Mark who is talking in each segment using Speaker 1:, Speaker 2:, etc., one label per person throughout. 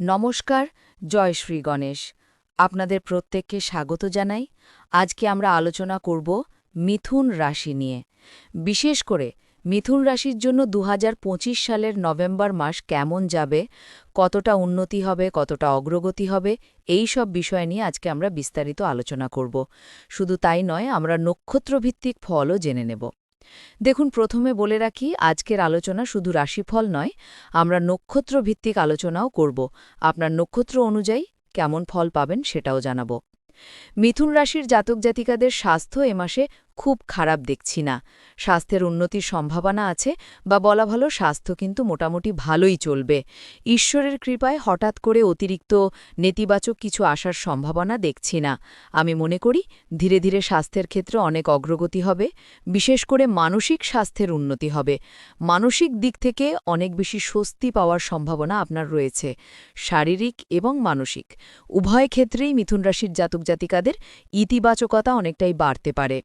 Speaker 1: নমস্কার, জয় শ্রী গণেশ। আপনাদের প্রত্যেককে স্বাগত জানাই। আজকে আমরা আলোচনা করব মিথুন রাশি নিয়ে। বিশেষ করে মিথুন রাশির জন্য দু হাজার পঁচিশ সালের নভেম্বর মাস কেমন যাবে, কতটা উন্নতি হবে, কতটা অগ্রগতি হবে, এই সব বিষয় নিয়ে আজকে আমরা বিস্তারিত আলোচনা করব। শুধু তাই নয়, আমরা নক্ষত্রভিত্তিক ফলও জেনে নেব। দেখুন, প্রথমে বলে রাখি, আজকের আলোচনা শুধু রাশিফল নয়, আমরা নক্ষত্র ভিত্তিক আলোচনাও করব। আপনার নক্ষত্র অনুযায়ী কেমন ফল পাবেন সেটাও জানাব। মিথুন রাশির জাতক জাতিকাদের স্বাস্থ্য এ মাসে খুব খারাপ দেখছি না। স্বাস্থ্যের উন্নতির সম্ভাবনা আছে বা বলা ভালো স্বাস্থ্য কিন্তু মোটামুটি ভালোই চলবে। ঈশ্বরের কৃপায় হঠাৎ করে অতিরিক্ত নেতিবাচক কিছু আসার সম্ভাবনা দেখছি না। আমি মনে করি ধীরে ধীরে স্বাস্থ্যের ক্ষেত্রে অনেক অগ্রগতি হবে, বিশেষ করে মানসিক স্বাস্থ্যের উন্নতি হবে। মানসিক দিক থেকে অনেক বেশি স্বস্তি পাওয়ার সম্ভাবনা আপনার রয়েছে, শারীরিক এবং মানসিক। উভয় ক্ষেত্রেই মিথুন রাশির জাতক জাতিকাদের ইতিবাচকতা অনেকটাই বাড়তে পারে।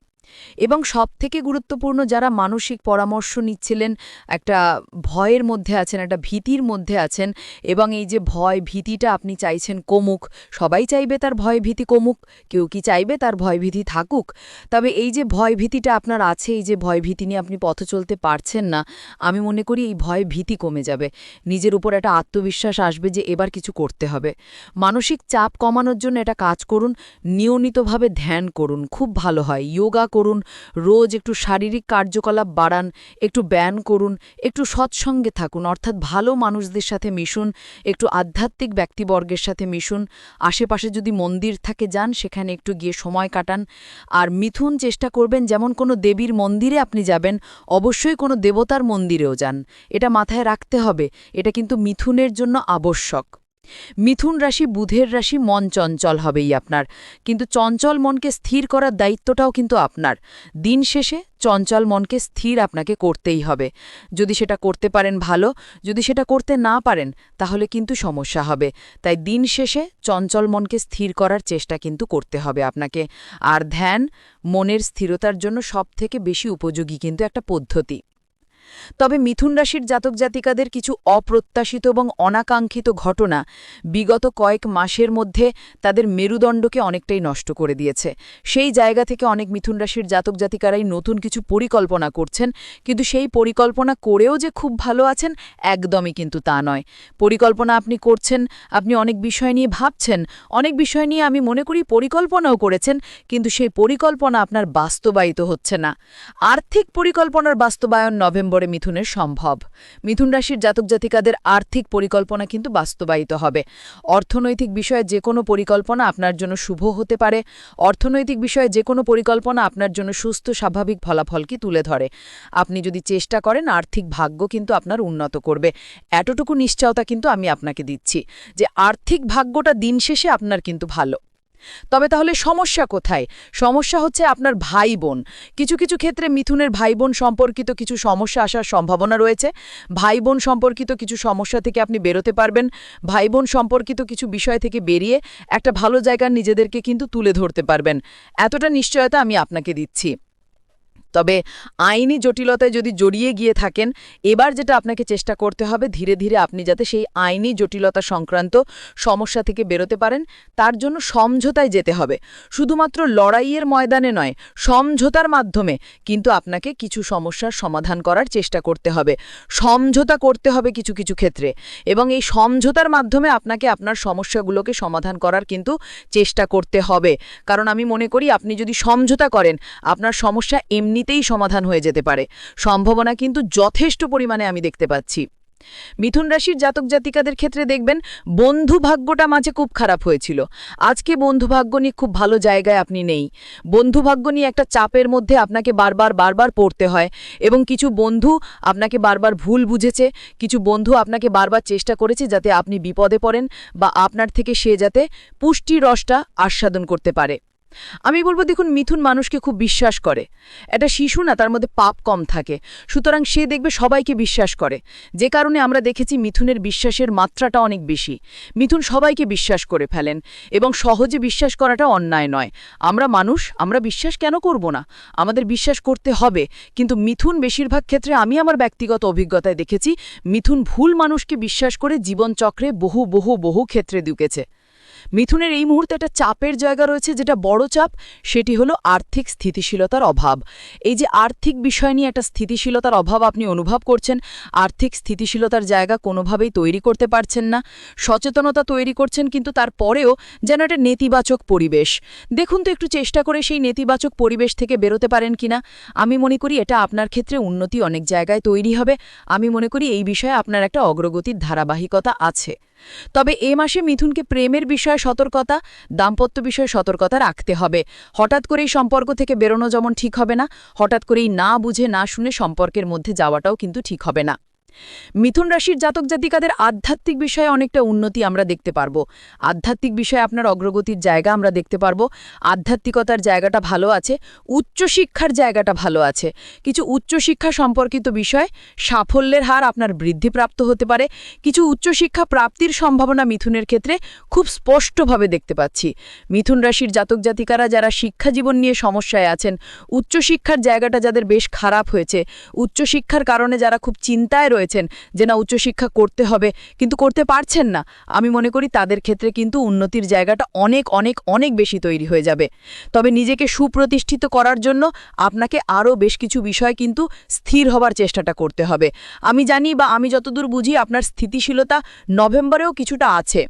Speaker 1: এবং সবথেকে গুরুত্বপূর্ণ যারা মানসিক পরামর্শ নিচ্ছিলেন, একটা ভয়ের মধ্যে আছেন, একটা ভীতির মধ্যে আছেন, এবং এই যে ভয় ভীতিটা আপনি চাইছেন কমুক, সবাই চাইবে তার ভয় ভীতি কমুক, কেউ কি চাইবে তার ভয় ভীতি থাকুক। তবে এই যে ভয় ভীতিটা আপনার আছে, এই যে ভয় ভীতি নিয়ে আপনি পথ চলতে পারছেন না, আমি মনে করি এই ভয় ভীতি কমে যাবে। নিজের উপর একটা আত্মবিশ্বাস আসবে যে এবার কিছু করতে হবে। মানসিক চাপ কমানোর জন্য এটা কাজ করুন, নিয়মিতভাবে ধ্যান করুন, খুব ভালো হয়। যোগা করুন, রোজ একটু শারীরিক কার্যকলাপ বাড়ান, একটু ব্যায়াম করুন, একটু সৎসঙ্গে থাকুন, অর্থাৎ ভালো মানুষদের সাথে মিশুন, একটু আধ্যাত্মিক ব্যক্তিবর্গের সাথে মিশুন, আশেপাশে যদি মন্দির থাকে যান, সেখানে একটু গিয়ে সময় কাটান। আর মিথুন চেষ্টা করবেন, যেমন কোনো দেবীর মন্দিরে আপনি যাবেন, অবশ্যই কোনো দেবতার মন্দিরেও যান। এটা মাথায় রাখতে হবে, এটা কিন্তু মিথুনের জন্য আবশ্যক। মিথুন রাশি, বুধের রাশি, মন চঞ্চল হবেই আপনার। কিন্তু চঞ্চল মনকে স্থির করার দায়িত্বটাও কিন্তু আপনার। দিন শেষে চঞ্চল মনকে স্থির আপনাকে করতেই হবে। যদি সেটা করতে পারেন ভালো, যদি সেটা করতে না পারেন, তাহলে কিন্তু সমস্যা হবে। তাই দিন শেষে চঞ্চল মনকে স্থির করার চেষ্টা কিন্তু করতে হবে আপনাকে। আর ধ্যান, মনের স্থিরতার জন্য সবথেকে বেশি উপযোগী কিন্তু একটা পদ্ধতি। তবে মিথুন রাশির জাতক জাতিকাদের কিছু অপ্রত্যাশিত এবং অনাকাঙ্ক্ষিত ঘটনা বিগত কয়েক মাসের মধ্যে তাদের মেরুদণ্ডকে অনেকটাই নষ্ট করে দিয়েছে। সেই জায়গা থেকে অনেক মিথুন রাশির জাতক জাতিকারাই নতুন কিছু পরিকল্পনা করছেন, কিন্তু সেই পরিকল্পনা করেও যে খুব ভালো আছেন, একদমই কিন্তু তা নয়। পরিকল্পনা আপনি করছেন, আপনি অনেক বিষয় নিয়ে ভাবছেন, অনেক বিষয় নিয়ে আমি মনে করি পরিকল্পনাও করেছেন, কিন্তু সেই পরিকল্পনা আপনার বাস্তবায়িত হচ্ছে না। আর্থিক পরিকল্পনার বাস্তবায়ন নভেম্বর করে মিথুনের সম্ভব। মিথুন রাশির জাতক জাতিকাদের আর্থিক পরিকল্পনা কিন্তু বাস্তবায়িত হবে। অর্থনৈতিক বিষয়ে যে কোনো পরিকল্পনা আপনার জন্য শুভ হতে পারে। অর্থনৈতিক বিষয়ে যে কোনো পরিকল্পনা আপনার জন্য সুস্থ, স্বাভাবিক ফলাফলকে তুলে ধরে। আপনি যদি চেষ্টা করেন, আর্থিক ভাগ্য কিন্তু আপনার উন্নত করবে। এতটুকু নিশ্চয়তা কিন্তু আমি আপনাকে দিচ্ছি যে, আর্থিক ভাগ্যটা দিন শেষে আপনার কিন্তু ভালো। তবে তাহলে সমস্যা কোথায়? সমস্যা হচ্ছে আপনার ভাই বোন কিছু কিছু ক্ষেত্রে মিথুনের ভাই বোন সম্পর্কিত কিছু সমস্যা আসার সম্ভাবনা রয়েছে। ভাই বোন সম্পর্কিত কিছু সমস্যা থেকে আপনি বেরোতে পারবেন। ভাই বোন সম্পর্কিত কিছু বিষয় থেকে বেরিয়ে একটা ভালো জায়গার নিজেদেরকে কিন্তু তুলে ধরতে পারবেন। এতটা নিশ্চয়তা আমি আপনাকে দিচ্ছি। তবে আইনি জটিলতায় যদি জড়িয়ে গিয়ে থাকেন, এবার যেটা আপনাকে চেষ্টা করতে হবে, ধীরে ধীরে আপনি যাতে সেই আইনি জটিলতা সংক্রান্ত সমস্যা থেকে বেরোতে পারেন, তার জন্য সমঝোতায় যেতে হবে। শুধুমাত্র লড়াইয়ের ময়দানে নয়, সমঝোতার মাধ্যমে কিন্তু আপনাকে কিছু সমস্যার সমাধান করার চেষ্টা করতে হবে। সমঝোতা করতে হবে কিছু কিছু ক্ষেত্রে এবং এই সমঝোতার মাধ্যমে আপনাকে আপনার সমস্যাগুলোকে সমাধান করার কিন্তু চেষ্টা করতে হবে। কারণ আমি মনে করি, আপনি যদি সমঝোতা করেন, আপনার সমস্যা এমনি এমনিতেই সমাধান হয়ে যেতে পারে। সম্ভাবনা কিন্তু যথেষ্ট পরিমাণে আমি দেখতে পাচ্ছি। মিথুন রাশির জাতক জাতিকাদের ক্ষেত্রে দেখবেন, বন্ধু ভাগ্যটা মাঝে খুব খারাপ হয়েছিল। আজকে বন্ধু ভাগ্য নিয়ে খুব ভালো জায়গায় আপনি নেই। বন্ধু ভাগ্য নিয়ে একটা চাপের মধ্যে আপনাকে বারবার বারবার পড়তে হয় এবং কিছু বন্ধু আপনাকে বারবার ভুল বুঝেছে, কিছু বন্ধু আপনাকে বারবার চেষ্টা করেছে যাতে আপনি বিপদে পড়েন বা আপনার থেকে সে যাতে পুষ্টি রসটা আস্বাদন করতে পারে।
Speaker 2: আমি বলব, দেখুন, মিথুন মানুষকে খুব বিশ্বাস করে। এটা শিশু না, তার মধ্যে পাপ কম থাকে। সুতরাং সে দেখবে সবাইকে বিশ্বাস করে। যে কারণে আমরা দেখেছি মিথুনের বিশ্বাসের মাত্রাটা অনেক বেশি। মিথুন সবাইকে বিশ্বাস করে ফেলেন এবং সহজে বিশ্বাস করাটা অন্যায় নয়। আমরা মানুষ, আমরা বিশ্বাস কেন করব না? আমাদের বিশ্বাস করতে হবে। কিন্তু মিথুন বেশিরভাগ ক্ষেত্রে আমি আমার ব্যক্তিগত অভিজ্ঞতায় দেখেছি, মিথুন ভুল মানুষকে বিশ্বাস করে জীবনচক্রে বহু বহু বহু ক্ষেত্রে ঢুকেছে। মিথুনের এই মুহূর্তে একটা চাপের জায়গা রয়েছে, যেটা বড় চাপ, সেটি হলো আর্থিক স্থিতিশীলতার অভাব। এই যে আর্থিক বিষয় নিয়ে একটা স্থিতিশীলতার অভাব আপনি অনুভব করছেন, আর্থিক স্থিতিশীলতার জায়গা কোনোভাবেই তৈরি করতে পারছেন না। সচেতনতা তৈরি করছেন, কিন্তু তারপরেও যেন একটা নেতিবাচক পরিবেশ। দেখুন তো একটু চেষ্টা করে সেই নেতিবাচক পরিবেশ থেকে বেরোতে পারেন কিনা। আমি মনে করি এটা আপনার ক্ষেত্রে উন্নতি অনেক জায়গায় তৈরি হবে। আমি মনে করি এই বিষয়ে আপনার একটা অগ্রগতির ধারাবাহিকতা আছে। তবে এ মাসে মিথুনকে প্রেমের বিষয়ে সতর্কতা, দাম্পত্য বিষয়ে সতর্কতা রাখতে হবে। হঠাৎ করেই সম্পর্ক থেকে বেরোনো যেমন ঠিক হবে না, হঠাৎ করেই না বুঝে না শুনে সম্পর্কের মধ্যে যাওয়াটাও কিন্তু ঠিক হবে না। মিথুন রাশির জাতক জাতিকাদের আধ্যাত্মিক বিষয়ে অনেকটা উন্নতি আমরা দেখতে পারব। আধ্যাত্মিক বিষয়ে আপনার অগ্রগতির জায়গা আমরা দেখতে পারব। আধ্যাত্মিকতার জায়গাটা ভালো আছে, উচ্চশিক্ষার জায়গাটা ভালো আছে। কিছু উচ্চশিক্ষা সম্পর্কিত বিষয়, সাফল্যের হার আপনার বৃদ্ধিপ্রাপ্ত হতে পারে। কিছু উচ্চশিক্ষা প্রাপ্তির সম্ভাবনা মিথুনের ক্ষেত্রে খুব স্পষ্টভাবে দেখতে পাচ্ছি। মিথুন রাশির জাতক জাতিকারা যারা শিক্ষা জীবন নিয়ে সমস্যায় আছেন, উচ্চশিক্ষার জায়গাটা যাদের বেশ খারাপ হয়েছে, উচ্চশিক্ষার কারণে যারা খুব চিন্তায় রয়েছেন যে, না, উচ্চশিক্ষা করতে হবে। কিন্তু করতে পারছেন না। আমি মনে করি তাদের ক্ষেত্রে কিন্তু উন্নতির জায়গাটা অনেক অনেক অনেক বেশি তৈরি হয়ে যাবে। তবে নিজেকে সুপ্রতিষ্ঠিত করার জন্য আপনাকে আরও বেশ কিছু বিষয় কিন্তু স্থির হবার চেষ্টাটা করতে হবে। আমি জানি বা আমি যতদূর বুঝি আপনার স্থিতিশীলতা নভেম্বরেও কিছুটা আছে।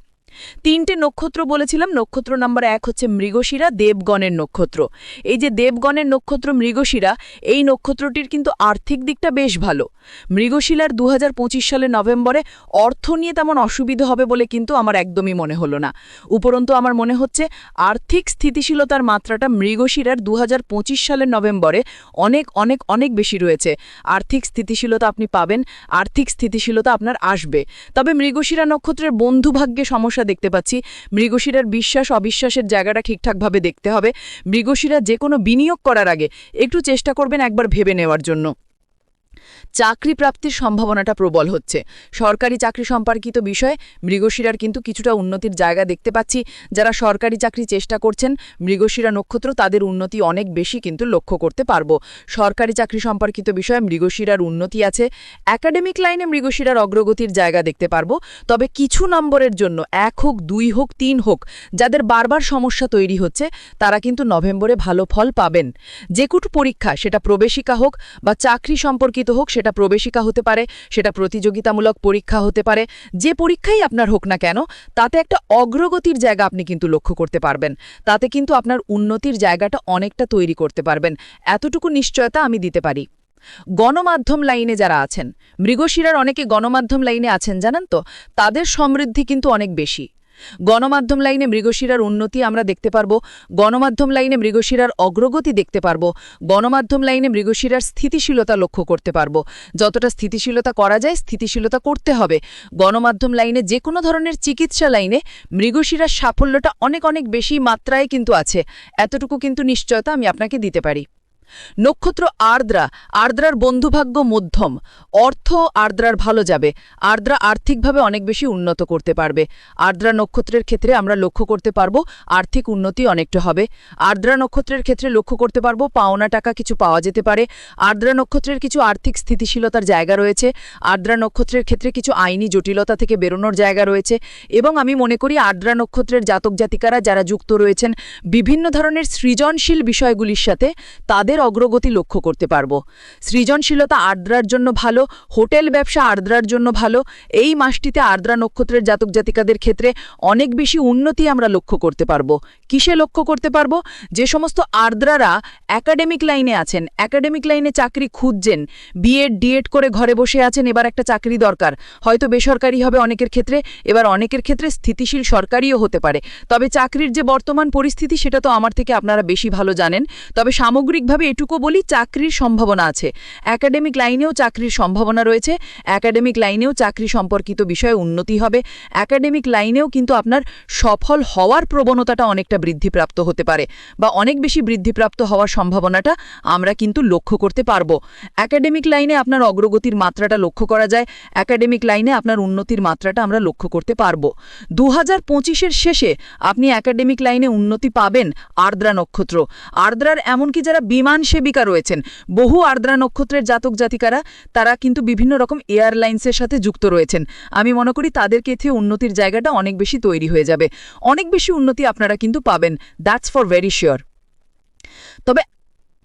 Speaker 2: তিনটে নক্ষত্র বলেছিলাম, নক্ষত্র নাম্বার এক হচ্ছে মৃগশিরা, দেবগণের নক্ষত্র। এই যে দেবগণের নক্ষত্র, মৃগশিরা, এই নক্ষত্রটির কিন্তু আর্থিক দিকটা বেশ ভালো। মৃগশিলার দু হাজার সালে নভেম্বরে অর্থ নিয়ে তেমন অসুবিধা হবে বলে কিন্তু আমার একদমই মনে হলো না। উপরন্তু আমার মনে হচ্ছে আর্থিক স্থিতিশীলতার মাত্রাটা মৃগশিরার দু হাজার পঁচিশ সালের নভেম্বরে অনেক অনেক অনেক বেশি রয়েছে। আর্থিক স্থিতিশীলতা আপনি পাবেন, আর্থিক স্থিতিশীলতা আপনার আসবে। তবে মৃগশিরা নক্ষত্রের বন্ধুভাগ্যে সমস্যা দেখতে পাচ্ছি, মৃগশিরার বিশ্বাস, অবিশ্বাসের জায়গাটা ঠিকঠাকভাবে দেখতে হবে। মৃগশিরা যে কোনো বিনিয়োগ করার আগে একটু চেষ্টা করবেন একবার ভেবে নেওয়ার জন্য। চাকরি প্রাপ্তির সম্ভাবনাটা প্রবল হচ্ছে। সরকারি চাকরি সম্পর্কিত বিষয়ে মৃগশিরার কিন্তু কিছুটা উন্নতির জায়গা দেখতে পাচ্ছি। যারা সরকারি চাকরি চেষ্টা করছেন, মৃগশিরা নক্ষত্র, তাদের উন্নতি অনেক বেশি কিন্তু লক্ষ্য করতে পারব। সরকারি চাকরি সম্পর্কিত বিষয়ে মৃগশিরার উন্নতি আছে। একাডেমিক লাইনে মৃগশিরার অগ্রগতির জায়গা দেখতে পারব। তবে কিছু নম্বরের জন্য, এক হোক, দুই হোক, তিন হোক, যাদের বারবার সমস্যা তৈরি হচ্ছে, তারা কিন্তু নভেম্বরে ভালো ফল পাবেন। যে কুটু পরীক্ষা, সেটা প্রবেশিকা হোক বা চাকরি সম্পর্কিত হোক, সেটা প্রবেশিকা হতে পারে, সেটা প্রতিযোগিতামূলক পরীক্ষা হতে পারে, যে পরীক্ষাই আপনার হোক না কেন, তাতে একটা অগ্রগতির জায়গা আপনি কিন্তু লক্ষ্য করতে পারবেন। তাতে কিন্তু আপনার উন্নতির জায়গাটা অনেকটা তৈরি করতে পারবেন। এতটুকু নিশ্চয়তা আমি দিতে পারি। গণমাধ্যম লাইনে যারা আছেন, মৃগশিরার অনেকে গণমাধ্যম লাইনে আছেন, জানেন তো? তাদের সমৃদ্ধি কিন্তু অনেক বেশি। গণমাধ্যম লাইনে মৃগশিরার উন্নতি আমরা দেখতে পারব, গণমাধ্যম লাইনে মৃগশিরার অগ্রগতি দেখতে পারব, গণমাধ্যম লাইনে মৃগশিরার স্থিতিশীলতা লক্ষ্য করতে পারব। যতটা স্থিতিশীলতা করা যায়, স্থিতিশীলতা করতে হবে। গণমাধ্যম লাইনে যে কোনো ধরনের চিকিৎসা লাইনে মৃগশিরার সাফল্যটা অনেক অনেক বেশি মাত্রায় কিন্তু আছে। এতটুকু কিন্তু নিশ্চয়তা আমি আপনাকে দিতে পারি। নক্ষত্র আর্দ্রা, আর্দ্রার বন্ধুভাগ্য মধ্যম। অর্থ আর্দ্রার ভালো যাবে। আর্দ্রা আর্থিকভাবে অনেক বেশি উন্নত করতে পারবে। আর্দ্রা নক্ষত্রের ক্ষেত্রে আমরা লক্ষ্য করতে পারব আর্থিক উন্নতি অনেকটা হবে। আর্দ্রা নক্ষত্রের ক্ষেত্রে লক্ষ্য করতে পারব পাওনা টাকা কিছু পাওয়া যেতে পারে। আর্দ্রা নক্ষত্রের কিছু আর্থিক স্থিতিশীলতার জায়গা রয়েছে। আর্দ্রা নক্ষত্রের ক্ষেত্রে কিছু আইনি জটিলতা থেকে বেরোনোর জায়গা রয়েছে। এবং আমি মনে করি আর্দ্রা নক্ষত্রের জাতক জাতিকারা যারা যুক্ত রয়েছেন, বিভিন্ন ধরনের সৃজনশীল বিষয়গুলির সাথে তাদের অগ্রগতি লক্ষ্য করতে পারব। সৃজনশীলতা আর্দ্রার জন্য ভালো, হোটেল ব্যবসা আর্দ্রার জন্য ভালো, এই মাসটিতে আর্দ্রা নক্ষত্রের জাতক জাতিকাদের ক্ষেত্রে অনেক বেশি উন্নতি আমরা লক্ষ্য করতে পারব। কিসে লক্ষ্য করতে পারব? যে সমস্ত আর্দ্রারা একাডেমিক লাইনে আছেন একাডেমিক লাইনে চাকরি খুঁজছেন বিএড ডিএড করে ঘরে বসে আছেন, এবার একটা চাকরি দরকার। হয়তো বেসরকারি হবে অনেকের ক্ষেত্রে, এবার অনেকের ক্ষেত্রে স্থিতিশীল সরকারিও হতে পারে। তবে চাকরির যে বর্তমান পরিস্থিতি, সেটা তো আমার থেকে আপনারা বেশি ভালো জানেন। তবে সামগ্রিকভাবে তবে এটুকু বলি, চাকরির সম্ভাবনা আছে। একাডেমিক লাইনেও চাকরির সম্ভাবনা রয়েছে। একাডেমিক লাইনেও চাকরি সম্পর্কিত বিষয়ে উন্নতি হবে। একাডেমিক লাইনেও কিন্তু আপনার সফল হওয়ার প্রবণতাটা অনেকটা বৃদ্ধিপ্রাপ্ত হতে পারে বা অনেক বেশি বৃদ্ধিপ্রাপ্ত হওয়ার সম্ভাবনাটা আমরা কিন্তু লক্ষ্য করতে পারব। একাডেমিক লাইনে আপনার অগ্রগতির মাত্রাটা লক্ষ্য করা যায়। একাডেমিক লাইনে আপনার উন্নতির মাত্রাটা আমরা লক্ষ্য করতে পারব। দু হাজার শেষে আপনি একাডেমিক লাইনে উন্নতি পাবেন আর্দ্রা নক্ষত্র। আর্দ্রার এমনকি যারা বিমান সেবিকা রয়েছেন। বহু আর্দ্রা নক্ষত্রের জাতক জাতিকারা, তারা কিন্তু বিভিন্ন রকম এয়ারলাইন্সের সাথে যুক্ত রয়েছেন। আমি মনে করি তাদের ক্ষেত্রে উন্নতির জায়গাটা অনেক বেশি তৈরি হয়ে যাবে। অনেক বেশি উন্নতি আপনারা কিন্তু পাবেন। দ্যাটস ফর ভেরি শিওর তবে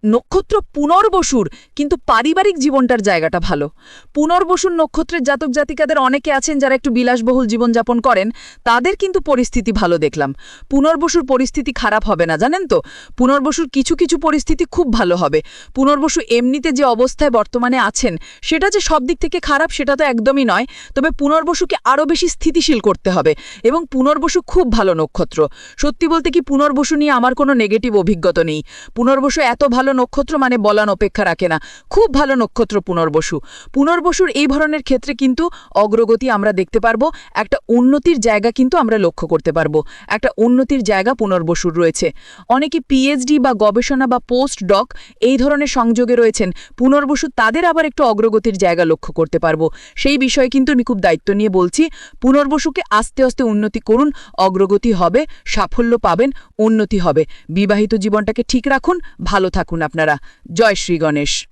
Speaker 2: নক্ষত্র পুনর্বসুর, কিন্তু পারিবারিক জীবনটার জায়গাটা ভালো। পুনর্বসুর নক্ষত্রের জাতক জাতিকাদের অনেকে আছেন যারা একটু বিলাসবহুল জীবনযাপন করেন, তাদের কিন্তু পরিস্থিতি ভালো দেখলাম। পুনর্বসুর পরিস্থিতি খারাপ হবে না, জানেন তো? পুনর্বসুর কিছু কিছু পরিস্থিতি খুব ভালো হবে। পুনর্বসু এমনিতে যে অবস্থায় বর্তমানে আছেন, সেটা যে সব দিক থেকে খারাপ, সেটা তো একদমই নয়। তবে পুনর্বসুকে আরও বেশি স্থিতিশীল করতে হবে এবং পুনর্বসু খুব ভালো নক্ষত্র। সত্যি বলতে কি পুনর্বসু নিয়ে আমার কোনো নেগেটিভ অভিজ্ঞতা নেই। পুনর্বসু এত ভালো নক্ষত্র মানে বলান অপেক্ষা রাখে না। খুব ভালো নক্ষত্র পুনর্বসু। পুনর্বসুর এই ধরনের ক্ষেত্রে কিন্তু অগ্রগতি আমরা দেখতে পারব। একটা উন্নতির জায়গা কিন্তু আমরা লক্ষ্য করতে পারব। একটা উন্নতির জায়গা পুনর্বসুর রয়েছে। অনেকে পিএইচডি বা গবেষণা বা পোস্ট ডক এই ধরনের সংযোগে রয়েছেন। পুনর্বসু তাদের আবার একটু অগ্রগতির জায়গা লক্ষ্য করতে পারব। সেই বিষয়ে কিন্তু আমি খুব দায়িত্ব নিয়ে বলছি, পুনর্বসুকে আস্তে আস্তে উন্নতি করুন, অগ্রগতি হবে, সাফল্য পাবেন, উন্নতি হবে। বিবাহিত জীবনটাকে ঠিক রাখুন, ভালো থাকুন। আপনারা। জয় শ্রী গণেশ।